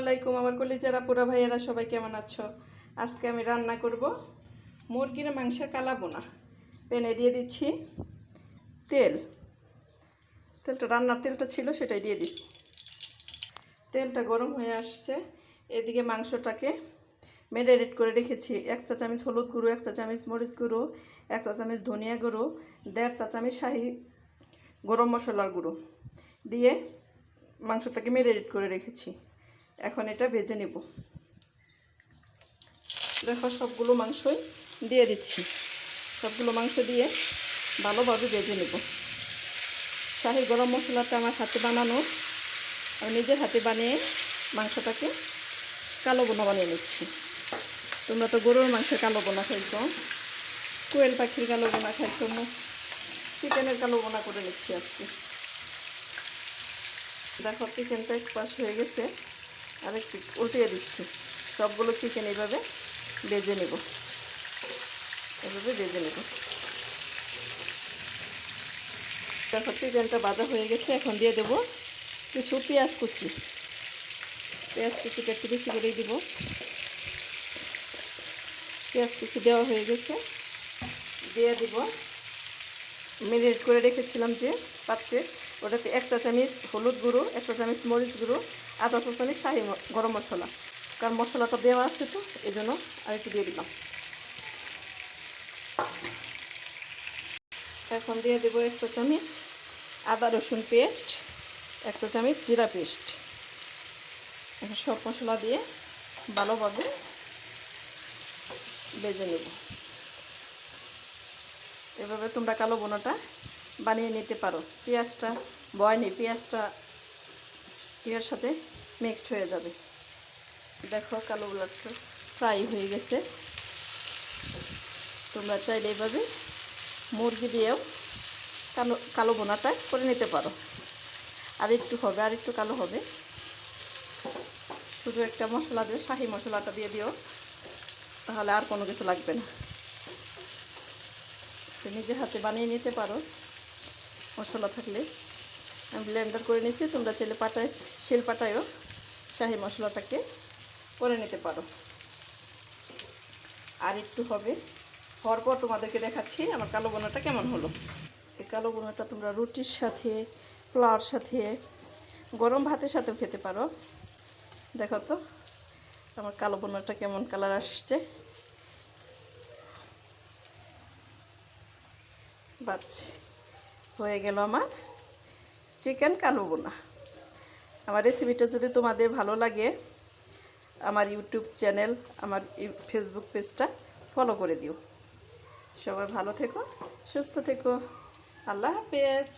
আলাইকুম, আমার কলিজারা পুরা ভাইয়েরা, সবাই কেমন আছো? আজকে আমি রান্না করব মুরগির মাংসের কালা বোনা প্যানে দিয়ে দিচ্ছি তেল। তেলটা, রান্নার তেলটা ছিল, সেটাই দিয়ে দিচ্ছি। তেলটা গরম হয়ে আসছে। এদিকে মাংসটাকে ম্যারিনেট করে রেখেছি। এক চা চামচ হলুদ গুঁড়ো, এক চা চামচ মরিচ গুঁড়ো, এক চা চামচ ধনিয়া গুঁড়ো, দেড় চা চামচ শাহি গরম মশলার গুঁড়ো দিয়ে মাংসটাকে ম্যারিনেট করে রেখেছি। এখন এটা ভেজে নেব। দেখো সবগুলো মাংসই দিয়ে দিচ্ছি। সবগুলো মাংস দিয়ে ভালোভাবে ভেজে নেব। শাহি গরম মশলাটা আমার হাতে বানানো। আমি নিজের হাতে বানিয়ে মাংসটাকে কালো বোনা বানিয়ে নিচ্ছি। তোমরা তো গরুর মাংসের কালো বোনা খাইছো। কোয়েল পাখির কালো বোনা খাইছো। চিকেনের কালো বোনা করে নিচ্ছি আজকে। দেখো, চিকেনটা এক পাশ হয়ে গেছে। আর একটু উল্টিয়ে দিচ্ছি। সবগুলো চিকেন এইভাবে বেজে নেব। এভাবে বেজে নেব। দেখো চিকেনটা বাজা হয়ে গেছে, এখন দিয়ে দেবো কিছু পেঁয়াজ কুচি। পেঁয়াজ কুচিটা একটু বেশি করেই দিব। পেঁয়াজ কুচি দেওয়া হয়ে গেছে। দিয়ে দিব। মেরিনেট করে রেখেছিলাম যে পাত্রে। ওটাতে এক চা চামচ হলুদ গুঁড়ো, এক চা চামচ মরিচ গুঁড়ো আধা চা চামচ শাহি গরম মশলা। কারণ মশলাটা দেওয়া আছে তো এই জন্য আরেকটু দিয়ে দিলাম। এখন দিয়ে দেবো এক চা চামচ আদা রসুন পেস্ট, এক চা চামচ জিরা পেস্ট। এখন সব মশলা দিয়ে ভালোভাবে বেজে নেব। এভাবে তোমরা কালো বোনাটা বানিয়ে নিতে পারো। পেঁয়াজটা, বয়নি, পেঁয়াজটা ইয়ের সাথে মিক্সড হয়ে যাবে। দেখো কালো বোনাটা ফ্রাই হয়ে গেছে। তোমরা চাইলে এইভাবে মুরগি দিয়েও কালো কালো বোনাটা করে নিতে পারো। আর একটু হবে, আর একটু কালো হবে। শুধু একটা মশলা দিয়ে, শাহি মশলাটা দিয়ে দিও, তাহলে আর কোনো কিছু লাগবে না। নিজে হাতে বানিয়ে নিতে পারো মশলা থাকলে। আমি ব্লেন্ডার করে নিয়েছি, তোমরা চাইলে পাটায় শিল পাটায়ও শাহি মশলাটাকে করে নিতে পারো। আর একটু হবে। হওয়ার পর তোমাদেরকে দেখাচ্ছি আমার কালো বোনাটা কেমন হলো। এই কালো বোনাটা তোমরা রুটির সাথে পোলাওয়ার সাথে, গরম ভাতের সাথেও খেতে পারো। দেখো তো, আমার কালো বোনাটা কেমন কালার আসছে। বাস হয়ে গেল আমার চিকেন কালো বোনা। আমার রেসিপিটা যদি তোমাদের ভালো লাগে, আমার ইউটিউব চ্যানেল, আমার ফেসবুক পেজটা ফলো করে দিও। সবাই ভালো থেকো, সুস্থ থেকো। আল্লাহ হাফেজ।